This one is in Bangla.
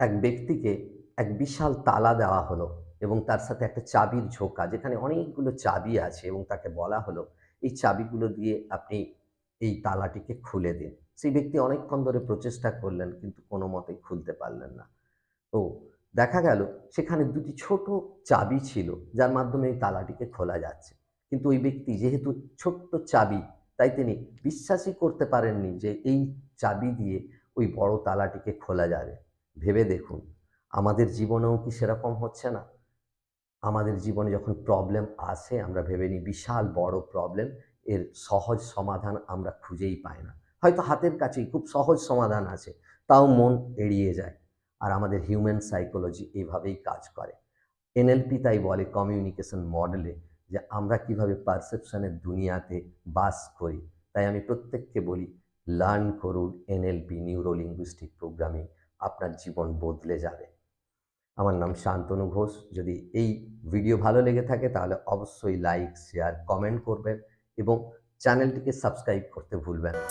এক ব্যক্তিকে এক বিশাল তালা দেওয়া হলো এবং তার সাথে একটা চাবির ঝোঁকা, যেখানে অনেকগুলো চাবি আছে এবং তাকে বলা হলো, এই চাবিগুলো দিয়ে আপনি এই তালাটিকে খুলে দিন। সেই ব্যক্তি অনেকক্ষণ ধরে প্রচেষ্টা করলেন, কিন্তু কোনো মতেই খুলতে পারলেন না। তো দেখা গেল, সেখানে দুটি ছোট চাবি ছিল, যার মাধ্যমে এই তালাটিকে খোলা যাচ্ছে। কিন্তু ওই ব্যক্তি, যেহেতু ছোট্ট চাবি, তাই তিনি বিশ্বাসই করতে পারেননি যে এই চাবি দিয়ে ওই বড় তালাটিকে খোলা যাবে। ভেবে দেখুন, আমাদের জীবনেও কি সেরকম হচ্ছে না? আমাদের জীবনে যখন প্রবলেম আসে, আমরা ভেবে নিই বিশাল বড় প্রবলেম এর সহজ সমাধান আমরা খুঁজেই পাই না। হয়তো হাতের কাছেই খুব সহজ সমাধান আছে, তাও মন এড়িয়ে যায়। আর আমাদের হিউম্যান সাইকোলজি এইভাবেই কাজ করে। এনএলপি তাই বলে কমিউনিকেশন মডেলে যে আমরা কীভাবে পারসেপশনের দুনিয়াতে বাস করি। তাই আমি প্রত্যেককে বলি লার্ন করুন এনএলপি নিউরো লিঙ্গুইস্টিক প্রোগ্রামিং আপনার জীবন বদলে যাবে। আমার নাম শান্তনু ঘোষ। যদি এই ভিডিও ভালো লেগে থাকে, তাহলে অবশ্যই লাইক, শেয়ার, কমেন্ট করবেন এবং চ্যানেলটিকে সাবস্ক্রাইব করতে ভুলবেন না।